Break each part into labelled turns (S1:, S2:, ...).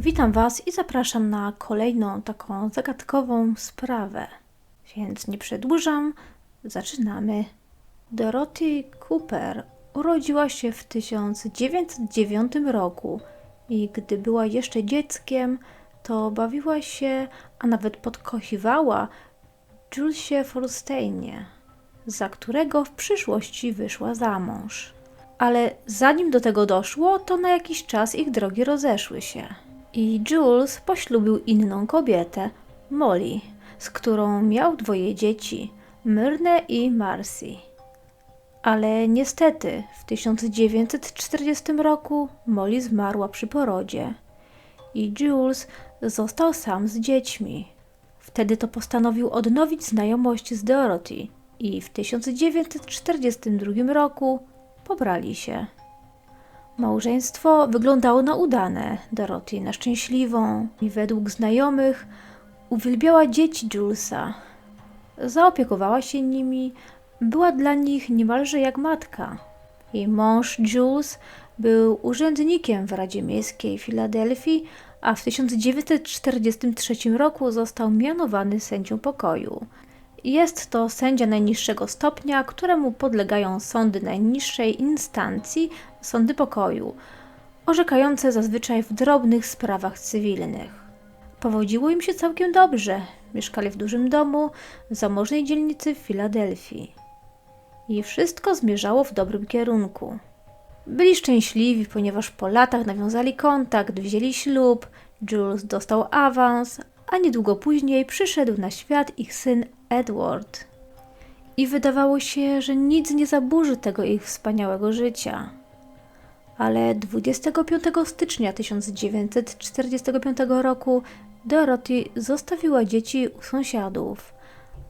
S1: Witam Was i zapraszam na kolejną taką zagadkową sprawę. Więc nie przedłużam, zaczynamy. Dorothy Cooper urodziła się w 1909 roku i gdy była jeszcze dzieckiem, to bawiła się, a nawet podkochiwała Julesie Forsteinie, za którego w przyszłości wyszła za mąż. Ale zanim do tego doszło, to na jakiś czas ich drogi rozeszły się. I Jules poślubił inną kobietę, Molly, z którą miał dwoje dzieci, Myrnę i Marcy. Ale niestety w 1940 roku Molly zmarła przy porodzie i Jules został sam z dziećmi. Wtedy to postanowił odnowić znajomość z Dorothy i w 1942 roku pobrali się. Małżeństwo wyglądało na udane, Dorothy na szczęśliwą i według znajomych uwielbiała dzieci Julesa. Zaopiekowała się nimi, była dla nich niemalże jak matka. Jej mąż Jules był urzędnikiem w Radzie Miejskiej Filadelfii, a w 1943 roku został mianowany sędzią pokoju. Jest to sędzia najniższego stopnia, któremu podlegają sądy najniższej instancji, sądy pokoju, orzekające zazwyczaj w drobnych sprawach cywilnych. Powodziło im się całkiem dobrze. Mieszkali w dużym domu w zamożnej dzielnicy w Filadelfii. I wszystko zmierzało w dobrym kierunku. Byli szczęśliwi, ponieważ po latach nawiązali kontakt, wzięli ślub, Jules dostał awans, a niedługo później przyszedł na świat ich syn Edward. I wydawało się, że nic nie zaburzy tego ich wspaniałego życia. Ale 25 stycznia 1945 roku Dorothy zostawiła dzieci u sąsiadów,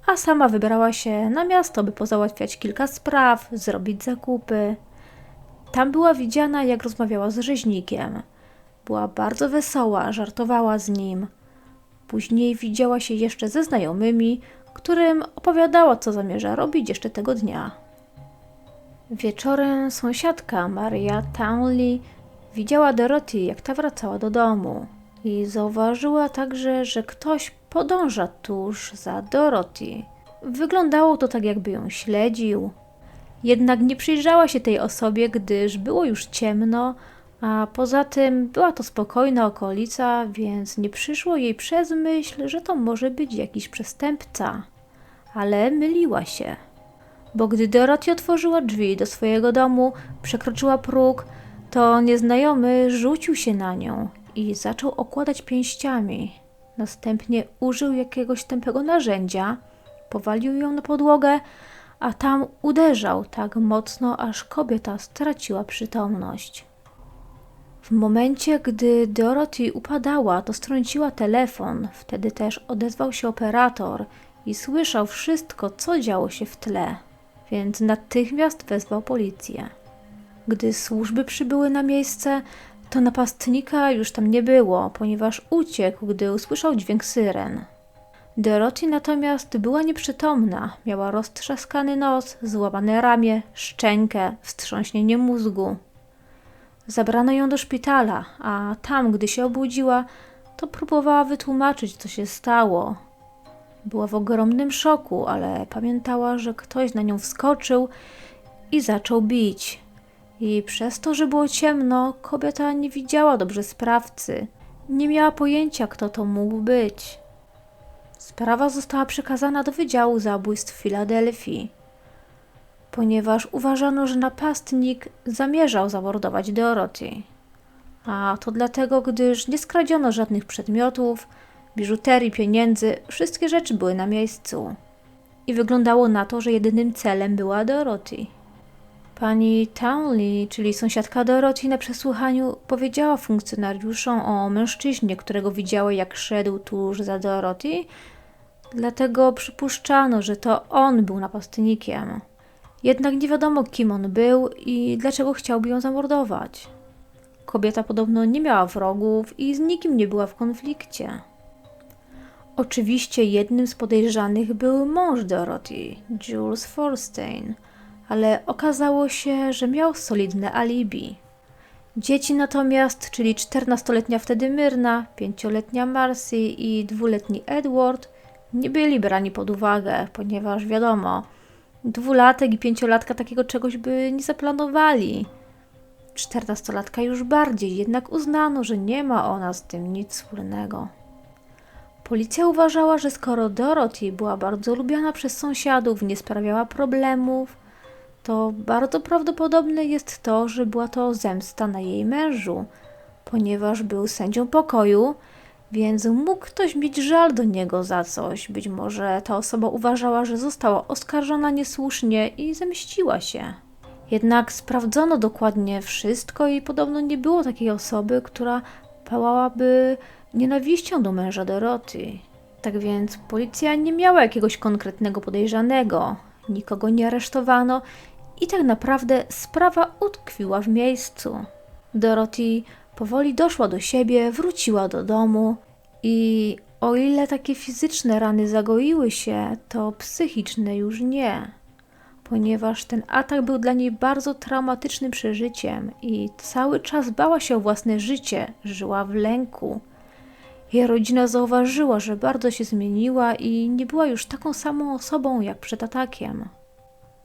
S1: a sama wybrała się na miasto, by pozałatwiać kilka spraw, zrobić zakupy. Tam była widziana, jak rozmawiała z rzeźnikiem. Była bardzo wesoła, żartowała z nim. Później widziała się jeszcze ze znajomymi, którym opowiadała, co zamierza robić jeszcze tego dnia. Wieczorem sąsiadka Maria Townley widziała Dorothy, jak ta wracała do domu i zauważyła także, że ktoś podąża tuż za Dorothy. Wyglądało to tak, jakby ją śledził. Jednak nie przyjrzała się tej osobie, gdyż było już ciemno, a poza tym była to spokojna okolica, więc nie przyszło jej przez myśl, że to może być jakiś przestępca. Ale myliła się. Bo gdy Dorothy otworzyła drzwi do swojego domu, przekroczyła próg, to nieznajomy rzucił się na nią i zaczął okładać pięściami. Następnie użył jakiegoś tępego narzędzia, powalił ją na podłogę, a tam uderzał tak mocno, aż kobieta straciła przytomność. W momencie, gdy Dorothy upadała, to strąciła telefon. Wtedy też odezwał się operator i słyszał wszystko, co działo się w tle, więc natychmiast wezwał policję. Gdy służby przybyły na miejsce, to napastnika już tam nie było, ponieważ uciekł, gdy usłyszał dźwięk syren. Dorothy natomiast była nieprzytomna, miała roztrzaskany nos, złamane ramię, szczękę, wstrząśnienie mózgu. Zabrano ją do szpitala, a tam, gdy się obudziła, to próbowała wytłumaczyć, co się stało. Była w ogromnym szoku, ale pamiętała, że ktoś na nią wskoczył i zaczął bić. I przez to, że było ciemno, kobieta nie widziała dobrze sprawcy. Nie miała pojęcia, kto to mógł być. Sprawa została przekazana do Wydziału Zabójstw w Filadelfii ponieważ uważano, że napastnik zamierzał zamordować Dorothy. A to dlatego, gdyż nie skradziono żadnych przedmiotów, biżuterii, pieniędzy, wszystkie rzeczy były na miejscu. I wyglądało na to, że jedynym celem była Dorothy. Pani Townley, czyli sąsiadka Dorothy, na przesłuchaniu powiedziała funkcjonariuszom o mężczyźnie, którego widziała, jak szedł tuż za Dorothy, dlatego przypuszczano, że to on był napastnikiem. Jednak nie wiadomo, kim on był i dlaczego chciałby ją zamordować. Kobieta podobno nie miała wrogów i z nikim nie była w konflikcie. Oczywiście jednym z podejrzanych był mąż Dorothy, Jules Forstein, ale okazało się, że miał solidne alibi. Dzieci natomiast, czyli 14-letnia wtedy Myrna, 5-letnia Marcy i 2-letni Edward, nie byli brani pod uwagę, ponieważ wiadomo, dwulatek i pięciolatka takiego czegoś by nie zaplanowali. Czternastolatka już bardziej, jednak uznano, że nie ma ona z tym nic wspólnego. Policja uważała, że skoro Dorothy była bardzo lubiana przez sąsiadów, nie sprawiała problemów, to bardzo prawdopodobne jest to, że była to zemsta na jej mężu, ponieważ był sędzią pokoju, więc mógł ktoś mieć żal do niego za coś. Być może ta osoba uważała, że została oskarżona niesłusznie i zemściła się. Jednak sprawdzono dokładnie wszystko i podobno nie było takiej osoby, która pałałaby nienawiścią do męża Doroty. Tak więc policja nie miała jakiegoś konkretnego podejrzanego, nikogo nie aresztowano i tak naprawdę sprawa utkwiła w miejscu. Dorothy powoli doszła do siebie, wróciła do domu i o ile takie fizyczne rany zagoiły się, to psychiczne już nie. Ponieważ ten atak był dla niej bardzo traumatycznym przeżyciem i cały czas bała się o własne życie, żyła w lęku. Jej rodzina zauważyła, że bardzo się zmieniła i nie była już taką samą osobą jak przed atakiem.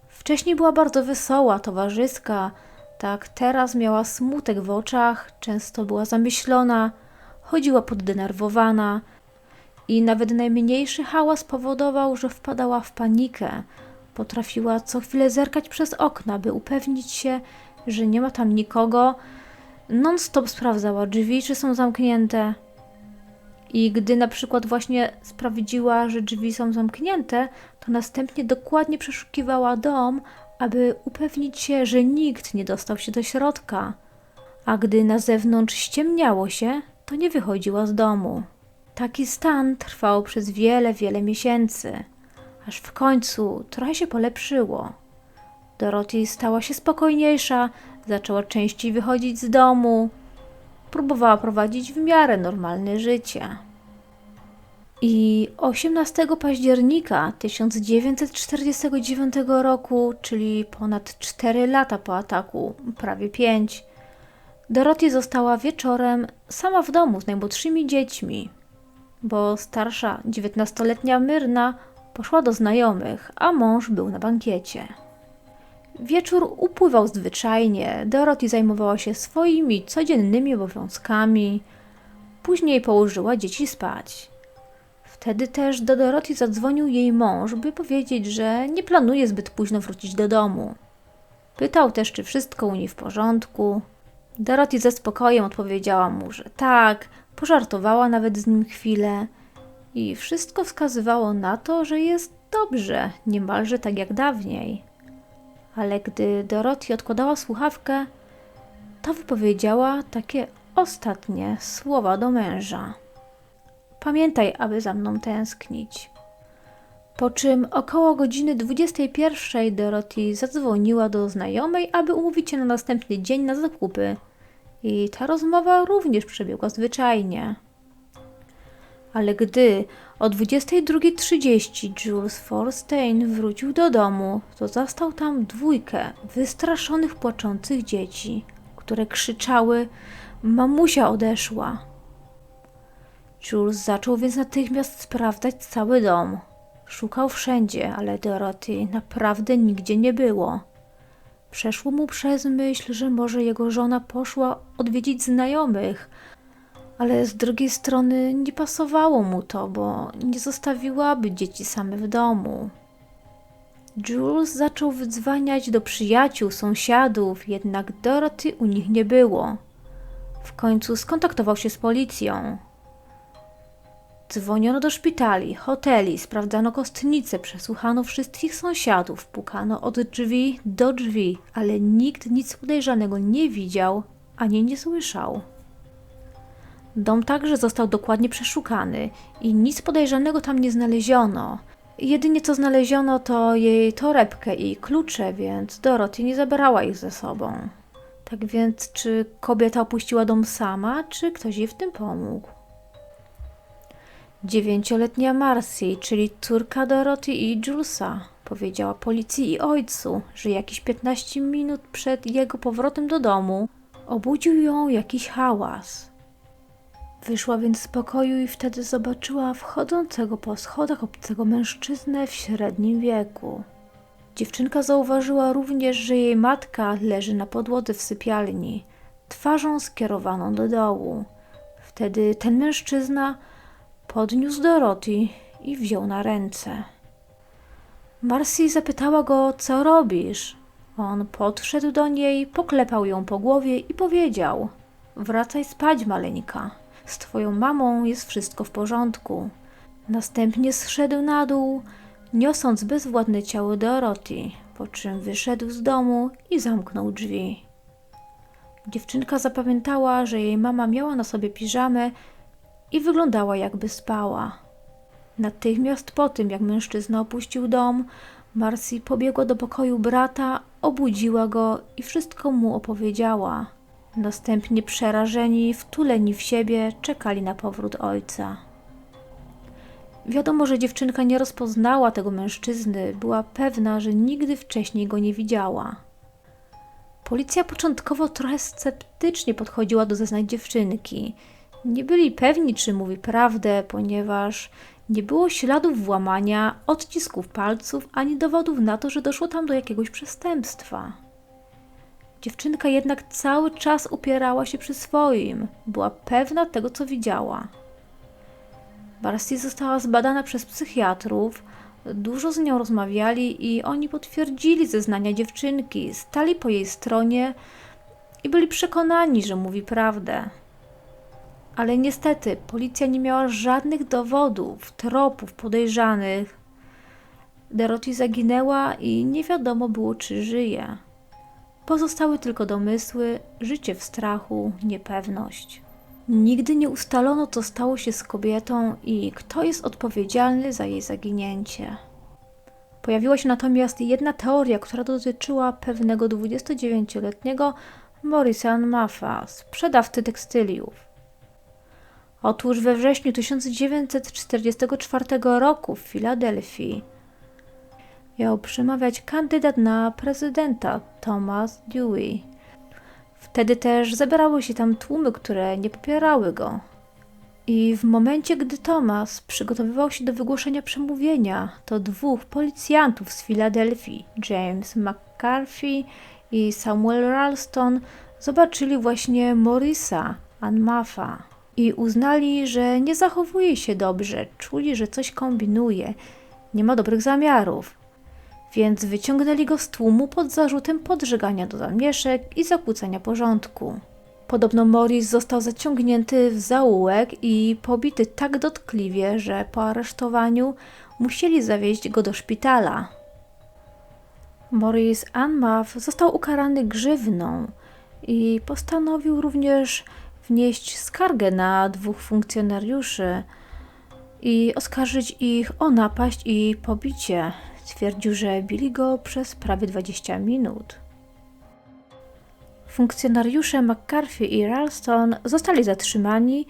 S1: Wcześniej była bardzo wesoła, towarzyska, tak teraz miała smutek w oczach, często była zamyślona, chodziła poddenerwowana i nawet najmniejszy hałas powodował, że wpadała w panikę. Potrafiła co chwilę zerkać przez okna, by upewnić się, że nie ma tam nikogo. Non-stop sprawdzała drzwi, czy są zamknięte. I gdy na przykład właśnie sprawdziła, że drzwi są zamknięte, to następnie dokładnie przeszukiwała dom, aby upewnić się, że nikt nie dostał się do środka. A gdy na zewnątrz ściemniało się, to nie wychodziła z domu. Taki stan trwał przez wiele, wiele miesięcy, aż w końcu trochę się polepszyło. Dorothy stała się spokojniejsza, zaczęła częściej wychodzić z domu, próbowała prowadzić w miarę normalne życie. I 18 października 1949 roku, czyli ponad 4 lata po ataku, prawie 5, Dorothy została wieczorem sama w domu z najmłodszymi dziećmi, bo starsza, 19-letnia Myrna poszła do znajomych, a mąż był na bankiecie. Wieczór upływał zwyczajnie. Dorothy zajmowała się swoimi codziennymi obowiązkami. Później położyła dzieci spać. Wtedy też do Dorothy zadzwonił jej mąż, by powiedzieć, że nie planuje zbyt późno wrócić do domu. Pytał też, czy wszystko u niej w porządku. Dorothy ze spokojem odpowiedziała mu, że tak, pożartowała nawet z nim chwilę i wszystko wskazywało na to, że jest dobrze, niemalże tak jak dawniej. Ale gdy Dorothy odkładała słuchawkę, to wypowiedziała takie ostatnie słowa do męża. Pamiętaj, aby za mną tęsknić. Po czym około godziny 21 Dorothy zadzwoniła do znajomej, aby umówić się na następny dzień na zakupy. I ta rozmowa również przebiegła zwyczajnie. Ale gdy o 22.30 Jules Forstein wrócił do domu, to zastał tam dwójkę wystraszonych, płaczących dzieci, które krzyczały: Mamusia odeszła. Jules zaczął więc natychmiast sprawdzać cały dom. Szukał wszędzie, ale Dorothy naprawdę nigdzie nie było. Przeszło mu przez myśl, że może jego żona poszła odwiedzić znajomych, ale z drugiej strony nie pasowało mu to, bo nie zostawiłaby dzieci same w domu. Jules zaczął wydzwaniać do przyjaciół, sąsiadów, jednak Dorothy u nich nie było. W końcu skontaktował się z policją. Dzwoniono do szpitali, hoteli, sprawdzano kostnice, przesłuchano wszystkich sąsiadów, pukano od drzwi do drzwi, ale nikt nic podejrzanego nie widział ani nie słyszał. Dom także został dokładnie przeszukany i nic podejrzanego tam nie znaleziono. Jedynie co znaleziono to jej torebkę i klucze, więc Dorothy nie zabrała ich ze sobą. Tak więc, czy kobieta opuściła dom sama, czy ktoś jej w tym pomógł? Dziewięcioletnia Marcy, czyli córka Doroty i Julesa, powiedziała policji i ojcu, że jakieś 15 minut przed jego powrotem do domu obudził ją jakiś hałas. Wyszła więc z pokoju i wtedy zobaczyła wchodzącego po schodach obcego mężczyznę w średnim wieku. Dziewczynka zauważyła również, że jej matka leży na podłodze w sypialni, twarzą skierowaną do dołu. Wtedy ten mężczyzna podniósł Dorothy i wziął na ręce. Marcy zapytała go, co robisz. On podszedł do niej, poklepał ją po głowie i powiedział: Wracaj spać, maleńka. Z twoją mamą jest wszystko w porządku. Następnie zszedł na dół, niosąc bezwładne ciało Dorothy, po czym wyszedł z domu i zamknął drzwi. Dziewczynka zapamiętała, że jej mama miała na sobie piżamę i wyglądała jakby spała. Natychmiast po tym, jak mężczyzna opuścił dom, Marcy pobiegła do pokoju brata, obudziła go i wszystko mu opowiedziała. Następnie przerażeni, wtuleni w siebie, czekali na powrót ojca. Wiadomo, że dziewczynka nie rozpoznała tego mężczyzny, była pewna, że nigdy wcześniej go nie widziała. Policja początkowo trochę sceptycznie podchodziła do zeznań dziewczynki. Nie byli pewni, czy mówi prawdę, ponieważ nie było śladów włamania, odcisków palców, ani dowodów na to, że doszło tam do jakiegoś przestępstwa. Dziewczynka jednak cały czas upierała się przy swoim, była pewna tego, co widziała. Barsi została zbadana przez psychiatrów, dużo z nią rozmawiali i oni potwierdzili zeznania dziewczynki, stali po jej stronie i byli przekonani, że mówi prawdę. Ale niestety policja nie miała żadnych dowodów, tropów podejrzanych. Dorothy zaginęła i nie wiadomo było, czy żyje. Pozostały tylko domysły, życie w strachu, niepewność. Nigdy nie ustalono, co stało się z kobietą i kto jest odpowiedzialny za jej zaginięcie. Pojawiła się natomiast jedna teoria, która dotyczyła pewnego 29-letniego Morrisa Maffa, sprzedawcy tekstyliów. Otóż we wrześniu 1944 roku w Filadelfii miał przemawiać kandydat na prezydenta Thomas Dewey. Wtedy też zebrały się tam tłumy, które nie popierały go. I w momencie, gdy Thomas przygotowywał się do wygłoszenia przemówienia, to dwóch policjantów z Filadelfii, James McCarthy i Samuel Ralston, zobaczyli właśnie Morisa Anmafa i uznali, że nie zachowuje się dobrze, czuli, że coś kombinuje, nie ma dobrych zamiarów więc wyciągnęli go z tłumu pod zarzutem podżegania do zamieszek i zakłócania porządku. Podobno Morris został zaciągnięty w zaułek i pobity tak dotkliwie, że po aresztowaniu musieli zawieźć go do szpitala. Morris Anmath został ukarany grzywną i postanowił również wnieść skargę na dwóch funkcjonariuszy i oskarżyć ich o napaść i pobicie Twierdził, że bili go przez prawie 20 minut. Funkcjonariusze McCarthy i Ralston zostali zatrzymani,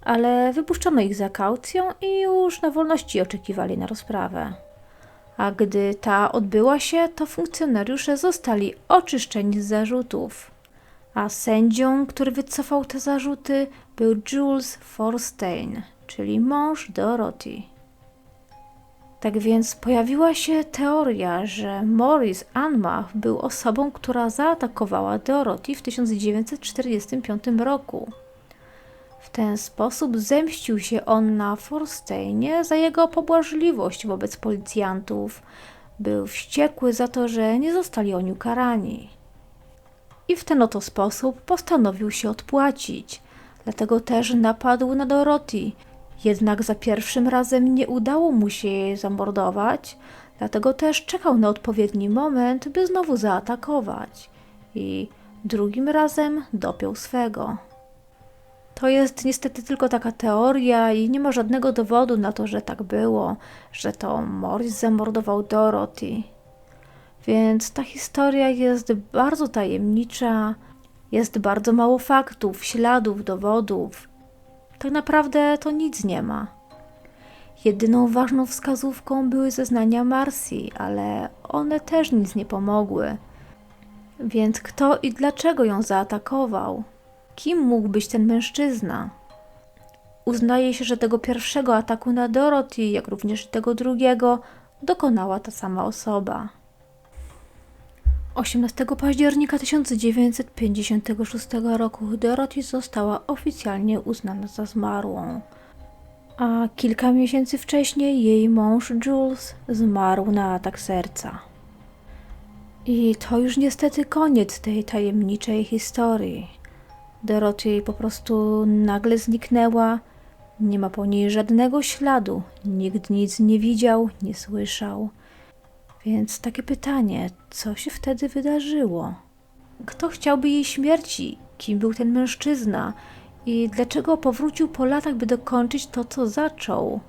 S1: ale wypuszczono ich za kaucją i już na wolności oczekiwali na rozprawę. A gdy ta odbyła się, to funkcjonariusze zostali oczyszczeni z zarzutów. A sędzią, który wycofał te zarzuty, był Jules Forstein, czyli mąż Dorothy. Tak więc pojawiła się teoria, że Maurice Anmach był osobą, która zaatakowała Dorothy w 1945 roku. W ten sposób zemścił się on na Forsteinie za jego pobłażliwość wobec policjantów. Był wściekły za to, że nie zostali oni ukarani. I w ten oto sposób postanowił się odpłacić. Dlatego też napadł na Dorothy, jednak za pierwszym razem nie udało mu się jej zamordować, dlatego też czekał na odpowiedni moment, by znowu zaatakować. I drugim razem dopiął swego. To jest niestety tylko taka teoria i nie ma żadnego dowodu na to, że tak było, że to Morris zamordował Dorothy. Więc ta historia jest bardzo tajemnicza, jest bardzo mało faktów, śladów, dowodów tak naprawdę to nic nie ma. Jedyną ważną wskazówką były zeznania Marsi, ale one też nic nie pomogły. Więc kto i dlaczego ją zaatakował? Kim mógł być ten mężczyzna? Uznaje się, że tego pierwszego ataku na Dorothy, jak również tego drugiego, dokonała ta sama osoba. 18 października 1956 roku Dorothy została oficjalnie uznana za zmarłą, a kilka miesięcy wcześniej jej mąż Jules zmarł na atak serca. I to już niestety koniec tej tajemniczej historii. Dorothy po prostu nagle zniknęła, nie ma po niej żadnego śladu, nikt nic nie widział, nie słyszał. Więc takie pytanie, co się wtedy wydarzyło? Kto chciałby jej śmierci? Kim był ten mężczyzna? I dlaczego powrócił po latach, by dokończyć to, co zaczął?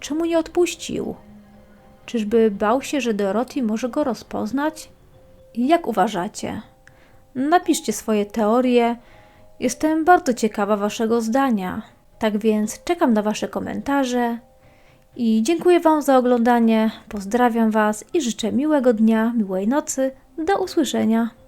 S1: Czemu nie odpuścił? Czyżby bał się, że Dorothy może go rozpoznać? Jak uważacie? Napiszcie swoje teorie. Jestem bardzo ciekawa Waszego zdania. Tak więc czekam na Wasze komentarze. I dziękuję Wam za oglądanie. Pozdrawiam Was i życzę miłego dnia, miłej nocy. Do usłyszenia.